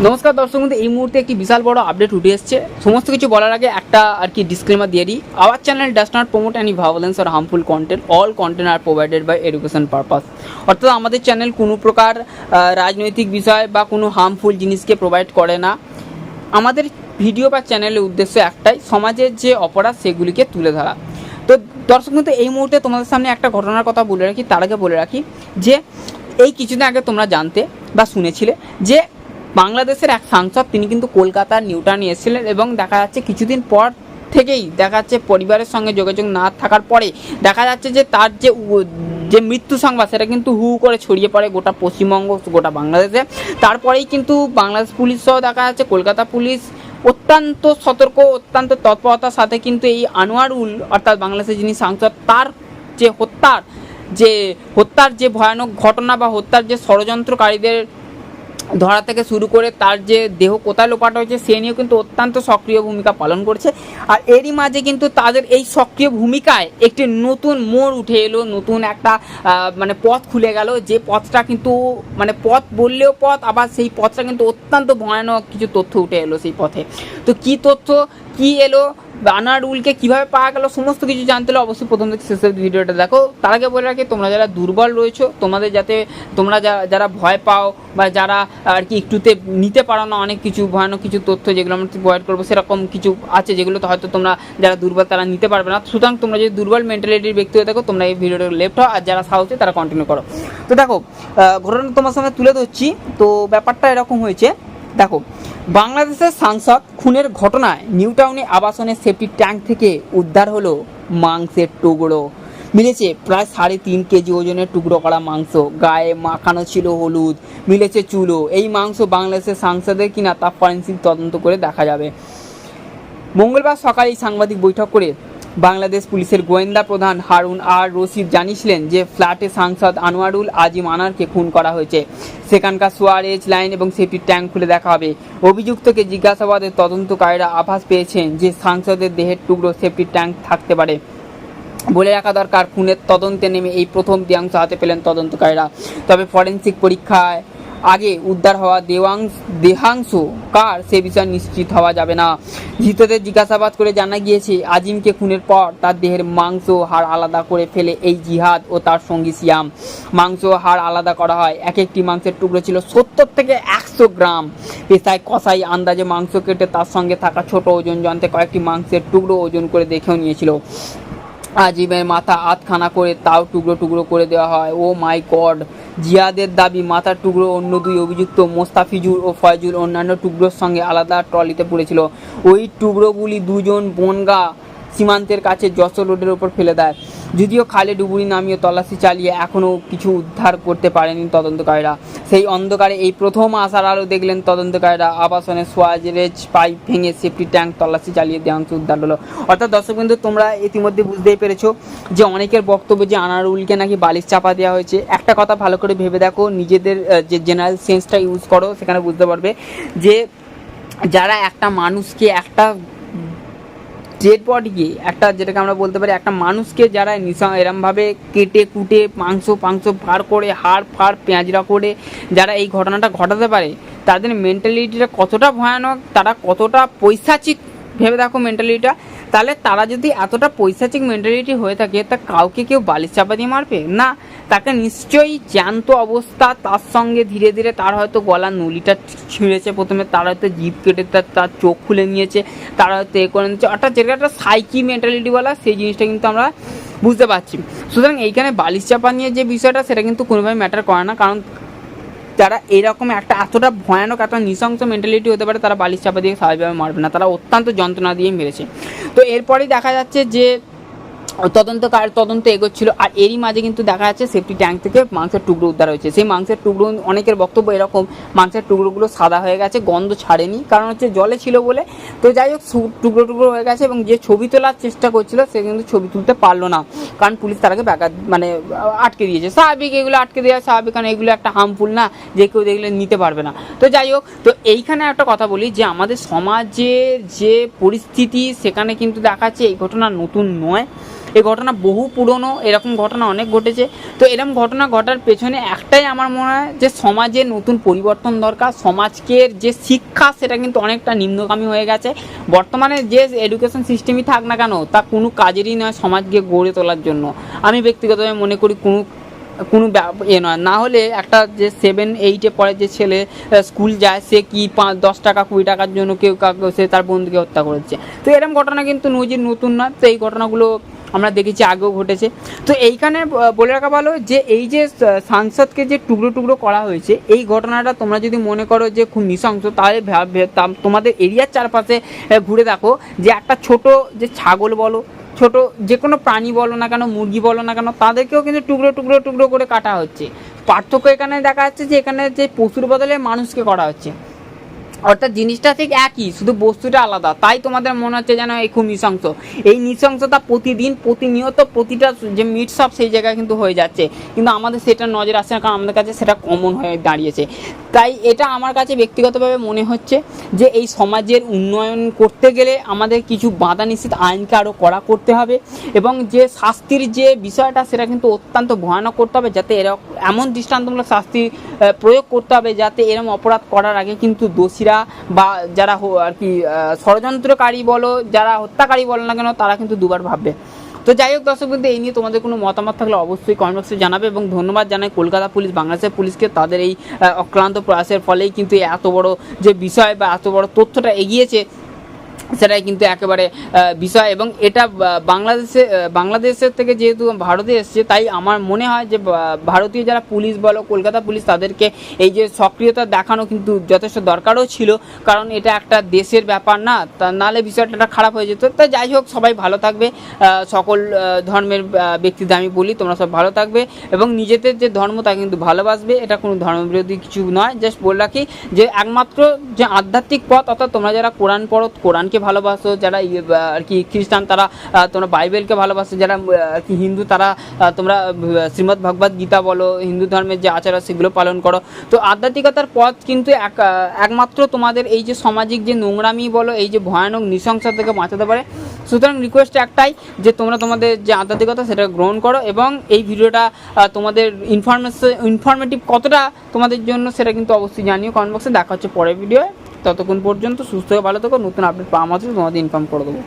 নমস্কার দর্শক বন্ধু, এই মুহূর্তে একটি বিশাল বড় আপডেট উঠে এসছে। সমস্ত কিছু বলার আগে একটা আর কি ডিসক্লেমার দিয়ে দিই। Our channel does not promote any violence or harmful content all content are provided by education purpose অর্থাৎ আমাদের চ্যানেল কোনো প্রকার রাজনৈতিক বিষয় বা কোনো হার্মফুল জিনিসকে প্রোভাইড করে না। আমাদের ভিডিও বা চ্যানেলের উদ্দেশ্য একটাই, সমাজের যে অপরাধ সেগুলিকে তুলে ধরা। তো দর্শক কিন্তু এই মুহূর্তে তোমাদের সামনে একটা ঘটনার কথা বলে রাখি, তার আগে বলে রাখি যে, এই কিছুদিন আগে তোমরা জানতে বা শুনেছিলে যে বাংলাদেশের এক সাংসদ তিনি কিন্তু কলকাতার নিউটাউনে এসেছিলেন এবং দেখা যাচ্ছে কিছুদিন পর থেকেই দেখা যাচ্ছে পরিবারের সঙ্গে যোগাযোগ না থাকার পরে দেখা যাচ্ছে যে তার যে যে মৃত্যু সংবাদ সেটা কিন্তু হু করে ছড়িয়ে পড়ে গোটা পশ্চিমবঙ্গ, গোটা বাংলাদেশে। তারপরেই কিন্তু বাংলাদেশ পুলিশ সহ দেখা যাচ্ছে কলকাতা পুলিশ অত্যন্ত সতর্ক, অত্যন্ত তৎপরতার সাথে কিন্তু এই আনোয়ারুল, অর্থাৎ বাংলাদেশের যিনি সাংসদ, তার যে হত্যার যে হত্যার যে ভয়ানক ঘটনা বা হত্যার যে ষড়যন্ত্রকারীদের ধরা থেকে শুরু করে তার যে দেহ কোথায় লোপাট হয়েছে, সে নিয়েও কিন্তু অত্যন্ত সক্রিয় ভূমিকা পালন করছে। আর এরই মাঝে কিন্তু তাদের এই সক্রিয় ভূমিকায় একটি নতুন মোড় উঠে এলো, নতুন একটা মানে পথ খুলে গেল। যে পথটা কিন্তু মানে পথ বললেও পথ, আবার সেই পথটা কিন্তু অত্যন্ত ভয়ানক কিছু তথ্য উঠে এলো সেই পথে। তো কি তথ্য কি এলো আনারুলকে কীভাবে পাওয়া গেলো, সমস্ত কিছু জানতে হলে অবশ্যই প্রথম থেকে শেষের ভিডিওটা দেখো। তার আগে বলে রাখি, তোমরা যারা দুর্বল রয়েছো, তোমাদের যাতে, তোমরা যারা ভয় পাও বা যারা আর কি একটুতে নিতে পারো না অনেক কিছু, ভয়ানক কিছু তথ্য যেগুলো আমরা প্রোভাইড করব, সেরকম কিছু আছে যেগুলো হয়তো তোমরা যারা দুর্বল তারা নিতে পারবে না। সুতরাং তোমরা যদি দুর্বল মেন্টালিটির ব্যক্তি হয়ে থাকো, তোমরা এই ভিডিওটা লেফট হও আর যারা সাহসী তারা কন্টিনিউ করো। তো দেখো ঘটনা তোমার সামনে তুলে ধরছি। তো ব্যাপারটা এরকম হয়েছে দেখো, বাংলাদেশের সাংসদ খুনের ঘটনায় নিউটাউনে আবাসনের সেফটি ট্যাঙ্ক থেকে উদ্ধার হলো মাংসের টুকরো। মিলেছে প্রায় সাড়ে তিন কেজি ওজনের টুকরো করা মাংস। গায়ে মাখানো ছিল হলুদ, মিলেছে চুলো এই মাংস বাংলাদেশের সাংসদের কিনা তা ফরেন্সিক তদন্ত করে দেখা যাবে। মঙ্গলবার সকালে সাংবাদিক বৈঠক করে বাংলাদেশ পুলিশের গোয়েন্দা প্রধান হারুন আর রশিদ জানিয়েছিলেন যে ফ্ল্যাটে সাংসদ আনোয়ারুল আজিম আনারকে খুন করা হয়েছে। সেখানকার সোয়ারেজ লাইন এবং সেফটি ট্যাঙ্ক খুলে দেখা হবে। অভিযুক্তকে জিজ্ঞাসাবাদে তদন্তকারীরা আভাস পেয়েছেন যে সাংসদের দেহের টুকরো সেফটি ট্যাঙ্ক থাকতে পারে। বলে রাখা দরকার, খুনের তদন্তে নেমে এই প্রথম দিয়াংশ হাতে পেলেন তদন্তকারীরা। তবে ফরেন্সিক পরীক্ষায় আগে উদ্ধার হওয়া দেওয়াংশ দেহাংশ কার, সে বিষয়ে নিশ্চিত হওয়া যাবে না। ধৃতদের জিজ্ঞাসাবাদ করে জানা গিয়েছে, আজিমকে খুনের পর তার দেহের মাংস হাড় আলাদা করে ফেলে এই জিহাদ ও তার সঙ্গী সিয়াম। মাংস হাড় আলাদা করা হয়। এক একটি মাংসের টুকরো ছিল সত্তর থেকে একশো গ্রাম। পেশায় কষাই আন্দাজে মাংস কেটে তার সঙ্গে থাকা ছোট ওজন যন্ত্রে কয়েকটি মাংসের টুকরো ওজন করে দেখেও নিয়েছিল। আজিমের মাথা আধখানা করে তাও টুকরো টুকরো করে দেওয়া হয়। ও মাই গড! জিয়াদের দাবি, মাথার টুকরো, অন্য দুই অভিযুক্ত মোস্তাফিজুর ও ফয়জুল, অন্যান্য টুকরোর সঙ্গে আলাদা ট্রলিতে পড়েছিল। ওই টুকরোগুলি দুজন বনগা সীমান্তের কাছে যশোর রোডের ওপর ফেলে দেয়। যদিও খালে ডুবুরি নামিয়ে তল্লাশি চালিয়ে এখনও কিছু উদ্ধার করতে পারেনি তদন্তকারীরা। সেই অন্ধকারে এই প্রথম আসার আলো দেখলেন তদন্তকারীরা। আবাসনের সোয়াজেরেজ পাইপ ভেঙে সেফটি ট্যাঙ্ক তল্লাশি চালিয়ে দেহাংশ উদ্ধার হলো। অর্থাৎ দর্শক বিন্দু, তোমরা ইতিমধ্যে বুঝতেই পেরেছ যে অনেকের বক্তব্য যে আনারুলকে নাকি বালিশ চাপা দেওয়া হয়েছে। একটা কথা ভালো করে ভেবে দেখো, নিজেদের যে জেনারেল সেন্সটা ইউজ করো, সেখানে বুঝতে পারবে যে যারা একটা মানুষকে একটা ডেড বডিকে একটা যেটাকে আমরা বলতে পারি একটা মানুষকে যারা নিশা এরমভাবে কেটে কুটে মাংস পাংস ফার করে, হাড় ফাড় পেঁয়াজরা করে যারা এই ঘটনাটা ঘটাতে পারে, তাদের মেন্টালিটিটা কতটা ভয়ানক, তারা কতটা পৈশাচিক ভেবে দেখো মেন্টালিটিটা তাহলে তারা যদি এতটা পৈশাচিক মেন্টালিটি হয়ে থাকে, তা কাউকে কেউ বালিশ চাপা দিয়ে মারবে? না, তাকে নিশ্চয়ই জ্যান্ত অবস্থা, তার সঙ্গে ধীরে ধীরে তার হয়তো গলার নলিটা ছিঁড়েছে প্রথমে, তার হয়তো জিভ কেটে তার তার চোখ খুলে নিয়েছে, তারা হয়তো এ করে নিচ্ছে অর্থাৎ যেটা একটা সাইকি মেন্টালিটি বলা সেই জিনিসটা কিন্তু আমরা বুঝতে পারছি। সুতরাং এইখানে বালিশ চাপা নিয়ে যে বিষয়টা, সেটা কিন্তু কোনোভাবে ম্যাটার করে না। কারণ যারা এরকম একটা এতটা ভয়ানক, এত নৃশংস মেন্টালিটি হতে পারে, তারা বালিশ চাপা দিয়ে স্বাভাবিকভাবে মারবে না। তারা অত্যন্ত যন্ত্রণা দিয়ে মেরেছে। তো এরপরেই দেখা যাচ্ছে যে তদন্ত কার তদন্ত এগোচ্ছিল, আর এরই মাঝে কিন্তু দেখা যাচ্ছে সেফটি ট্যাঙ্ক থেকে মাংসের টুকরো উদ্ধার হয়েছে। সেই মাংসের টুকরো, অনেকের বক্তব্য এরকম, মাংসের টুকরোগুলো সাদা হয়ে গেছে, গন্ধ ছাড়েনি, কারণ হচ্ছে জলে ছিল বলে। তো যাই হোক টুকরো টুকরো হয়ে গেছে এবং যে ছবি তোলার চেষ্টা করছিল, সে কিন্তু ছবি তুলতে পারল না, কারণ পুলিশ তারাকে ব্যাঘাত মানে আটকে দিয়েছে। স্বাভাবিক এগুলো আটকে দেওয়া স্বাভাবিক, কারণ এগুলো একটা হার্মফুল না, যে কেউ দেখলে নিতে পারবে না। তো যাই হোক, তো এইখানে একটা কথা বলি যে, আমাদের সমাজের যে পরিস্থিতি, সেখানে কিন্তু দেখাচ্ছে এই ঘটনা নতুন নয়। এই ঘটনা বহু পুরনো, এরকম ঘটনা অনেক ঘটেছে। তো এরকম ঘটনা ঘটার পেছনে একটাই আমার মনে হয় যে সমাজে নতুন পরিবর্তন দরকার, সমাজকে যে শিক্ষা সেটা কিন্তু অনেকটা নিম্নগামী হয়ে গেছে। বর্তমানে যে এডুকেশন সিস্টেমই থাক না কেন, তা কোনো কাজেরই নয় সমাজকে গড়ে তোলার জন্য। আমি ব্যক্তিগতভাবে মনে করি কোনো কোনো এ নয়। না হলে একটা যে সেভেন এইটে পরে যে ছেলে স্কুল যায়, সে কি পাঁচ, দশ টাকা, কুড়ি টাকার জন্য কেউ সে তার বন্ধুকে হত্যা করেছে। তো এরকম ঘটনা কিন্তু নজির নতুন নয়। তো এই ঘটনাগুলো আমরা দেখেছি, আগেও ঘটেছে। তো এইখানে বলে রাখা ভালো যে এই যে সাংসদকে যে টুকরো টুকরো করা হয়েছে, এই ঘটনাটা তোমরা যদি মনে করো যে খুব নৃশংস, তাহলে তোমাদের এরিয়ার চারপাশে ঘুরে দেখো যে একটা ছোট যে ছাগল বলো, ছোট যে কোনো প্রাণী বলো না কেন, মুরগি বলো না কেন, তাদেরকেও কিন্তু টুকরো টুকরো টুকরো করে কাটা হচ্ছে। পার্থক্য এখানে দেখা যাচ্ছে যে এখানে যে পশুর বদলে মানুষকে করা হচ্ছে। অর্থাৎ জিনিসটা ঠিক একই, শুধু বস্তুটা আলাদা। তাই তোমাদের মনে হচ্ছে যেন এই খুব নৃশংস। এই নৃশংসতা প্রতিদিন, প্রতিনিয়ত প্রতিটা যে মিটস সেই জায়গায় কিন্তু হয়ে যাচ্ছে। কিন্তু আমাদের সেটা নজর আসছে না, কারণ আমাদের কাছে সেটা কমন হয়ে দাঁড়িয়েছে। তাই এটা আমার কাছে ব্যক্তিগতভাবে মনে হচ্ছে যে এই সমাজের উন্নয়ন করতে গেলে আমাদের কিছু বাধা নিশ্চিত আইনকে আরও কড়া করতে হবে এবং যে শাস্তির যে বিষয়টা সেটা কিন্তু অত্যন্ত ভয়ানক করতে হবে যাতে এরকম এমন দৃষ্টান্তমূলক শাস্তি প্রয়োগ করতে হবে যাতে এরকম অপরাধ করার আগে কিন্তু দোষীরা বা যারা আর কি ষড়যন্ত্রকারী বলো, যারা হত্যাকারী বলো না কেন, তারা কিন্তু দুবার ভাববে। তো যাই হোক দর্শক বন্ধু এই নিয়ে তোমাদের কোনো মতামত থাকলে অবশ্যই কমেন্ট বক্সে জানাবে এবং ধন্যবাদ জানাই কলকাতা পুলিশ বাংলাদেশের পুলিশকে তাদের এই অক্লান্ত প্রয়াসের ফলেই কিন্তু এত বড় যে বিষয় বা এত বড় তথ্যটা এগিয়েছে। সেটাই কিন্তু একেবারে বিষয়। এবং এটা বাংলাদেশে বাংলাদেশের থেকে যেহেতু ভারতে এসছে, তাই আমার মনে হয় যে ভারতীয় যারা পুলিশ বলো, কলকাতা পুলিশ, তাদেরকে এই যে সক্রিয়তা দেখানো কিন্তু যথেষ্ট দরকারও ছিল। কারণ এটা একটা দেশের ব্যাপার না, তা নাহলে বিষয়টা একটা খারাপ হয়ে যেত। তো যাই হোক, সবাই ভালো থাকবে। সকল ধর্মের ব্যক্তিদের আমি বলি, তোমরা সব ভালো থাকবে। এবং নিজেদের যে ধর্ম, তা কিন্তু ভালোবাসবে। এটা কোনো ধর্মবিরোধী কিছু নয়। জাস্ট বলে রাখি যে, একমাত্র যে আধ্যাত্মিক পথ, অর্থাৎ তোমরা যারা কোরআন পড়ো, কোরআনকে ভালোবাসো যারা আর কি খ্রিস্টান তারা তোমরা বাইবেলকে ভালোবাসো যারা আর কি হিন্দু তারা তোমরা আহ, শ্রীমদ্ ভগবদ গীতা বলো হিন্দু ধর্মের যে আচার সেগুলো পালন করো। তো আধ্যাত্মিকতার পথ কিন্তু এক একমাত্র তোমাদের এই যে সামাজিক যে নোংরামি বলো এই যে ভয়ানক নৃশংসতা থেকে বাঁচাতে পারে। সুতরাং রিকোয়েস্ট একটাই যে তোমরা তোমাদের যে আধ্যাত্মিকতা সেটা গ্রহণ করো এবং এই ভিডিওটা তোমাদের ইনফরমেশন ইনফরমেটিভ কতটা তোমাদের জন্য সেটা কিন্তু অবশ্যই জানিও। কমেন্ট বক্সে দেখা হচ্ছে পরের ভিডিও ততক্ষণ পর্যন্ত সুস্থ হয়ে ভালো থেকো। নতুন আপডেট পাওয়া মাত্র তোমাদের ইনফর্ম করে দেবো।